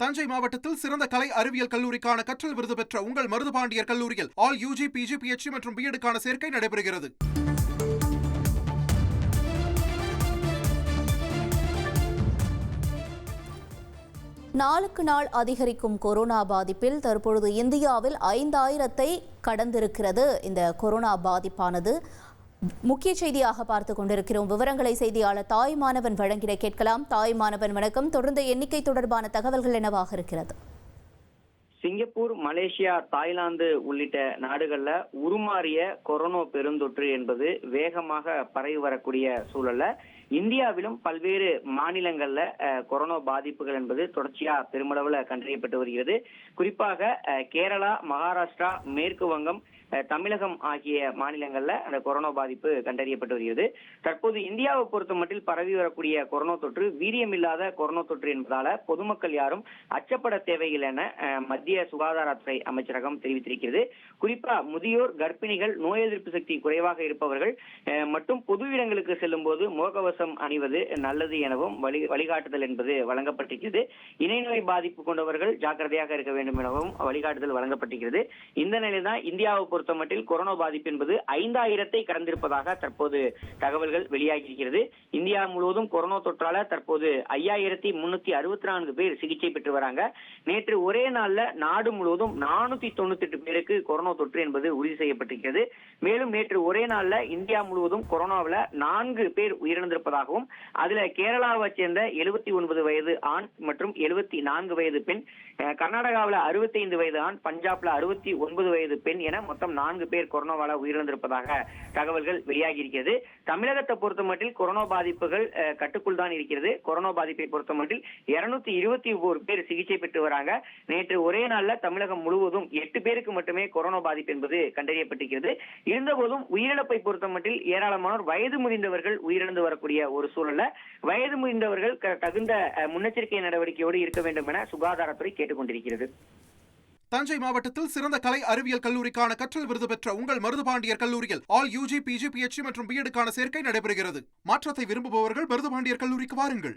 தஞ்சை மாவட்டத்தில் சிறந்த கலை அறிவியல் கல்லூரிக்கான கற்றல் விருது பெற்ற உங்கள் மருதுபாண்டியர் கல்லூரியில் ஆல் யூஜி பிஜி பிஎச்சி மற்றும் பிஎடுக்கான சேர்க்கை நடைபெறுகிறது. நாளுக்கு நாள் அதிகரிக்கும் கொரோனா பாதிப்பில் தற்பொழுது இந்தியாவில் ஐந்தாயிரத்தை கடந்திருக்கிறது. இந்த கொரோனா பாதிப்பானது முக்கிய செய்தியாக பார்த்து கொண்டிருக்கிறோம். விவரங்களை செய்தியாளர் தாய் மாணவன் வழங்கிட கேட்கலாம். தாய் மாணவன் வணக்கம். தொடர்ந்த எண்ணிக்கை தொடர்பான தகவல்கள் என்னவாக இருக்கிறது? சிங்கப்பூர் மலேசியா தாய்லாந்து உள்ளிட்ட நாடுகள்ல உருமாறிய கொரோனா பெருந்தொற்று என்பது வேகமாக பரவி வரக்கூடிய சூழல்ல இந்தியாவிலும் பல்வேறு மாநிலங்கள்ல கொரோனா பாதிப்புகள் என்பது தொடர்ச்சியா பெருமளவுல கண்டறியப்பட்டு வருகிறது. குறிப்பாக கேரளா மகாராஷ்டிரா மேற்கு வங்கம் தமிழகம் ஆகிய மாநிலங்கள்ல அந்த கொரோனா பாதிப்பு கண்டறியப்பட்டு வருகிறது. தற்போது இந்தியாவை பொறுத்த மட்டில் பரவி வரக்கூடிய கொரோனா தொற்று வீரியமில்லாத கொரோனா தொற்று என்பதால பொதுமக்கள் யாரும் அச்சப்பட தேவையில்லை என அஹ், மத்திய சுகாதாரத்துறை அமைச்சரகம் தெரிவித்திருக்கிறது. குறிப்பா முதியோர் கர்ப்பிணிகள் நோய் எதிர்ப்பு சக்தி குறைவாக இருப்பவர்கள் மற்றும் பொது இடங்களுக்கு செல்லும் போது முகக்கவசம் அணிவது நல்லது எனவும் வழி வழிகாட்டுதல் என்பது வழங்கப்பட்டிருக்கிறது. இணைநோய் பாதிப்பு கொண்டவர்கள் ஜாக்கிரதையாக இருக்க வேண்டும் எனவும் வழிகாட்டுதல் வழங்கப்பட்டிருக்கிறது. இந்த நிலைதான் இந்தியாவை பொறுத்தமட்டில் கொரோனா பாதிப்பு என்பது ஐந்தாயிரத்தை கடந்திருப்பதாக தற்போது தகவல்கள் வெளியாகியிருக்கிறது. இந்தியா முழுவதும் கொரோனா தொற்றால தற்போது ஐயாயிரத்தி முன்னூத்தி அறுபத்தி நான்கு பேர் சிகிச்சை பெற்று வராங்க. நேற்று ஒரே நாள்ல நாடு முழுவதும் நானூத்தி தொண்ணூத்தி எட்டு பேருக்கு கொரோனா தொற்று என்பது உறுதி செய்யப்பட்டிருக்கிறது. மேலும் நேற்று ஒரே நாள்ல இந்தியா முழுவதும் கொரோனாவில் நான்கு பேர் உயிரிழந்திருப்பதாகவும் அதுல கேரளாவை சேர்ந்த எழுபத்தி ஒன்பது வயது ஆண் மற்றும் எழுபத்தி நான்கு வயது பெண் கர்நாடகாவில் அறுபத்தி ஐந்து வயது ஆண் பஞ்சாப்ல அறுபத்தி ஒன்பது வயது பெண் என மொத்தம் நான்கு பேர் கொரோனாவால உயிரிழந்திருப்பதாக தகவல்கள் வெளியாகி இருக்கிறது தமிழகத்தை பொறுத்த மட்டில் கொரோனா பாதிப்புகள் கட்டுக்குள் தான் இருக்கிறது. கொரோனா பாதிப்பை பொறுத்த மட்டில் இருநூத்தி இருபத்தி ஒரு பேர் சிகிச்சை பெற்று வராங்க. நேற்று ஒரே நாள்ல தமிழகம் முழுவதும் எட்டு பேருக்கு மட்டுமே கொரோனா பாதிப்பு என்பது கண்டறியப்பட்டிருக்கிறது. இருந்தபோதும் உயிரிழப்பை பொறுத்த மட்டில் ஏராளமானோர் வயது முதிர்ந்தவர்கள் உயிரிழந்து வரக்கூடிய ஒரு சூழல்ல வயது முதிர்ந்தவர்கள் தகுந்த முன்னெச்சரிக்கை நடவடிக்கையோடு இருக்க வேண்டும் என சுகாதாரத்துறை கேட்டுக்கொண்டிருக்கிறது. தஞ்சை மாவட்டத்தில் சிறந்த கலை அறிவியல் கல்லூரிக்கான கற்றல் விருது பெற்ற உங்கள் மருதுபாண்டியர் கல்லூரியில் ஆல் யூஜி பிஜி பிஎச்சி மற்றும் பிஎடுக்கான சேர்க்கை நடைபெறுகிறது. மாற்றத்தை விரும்புபவர்கள் மருதுபாண்டியர் கல்லூரிக்கு வாருங்கள்.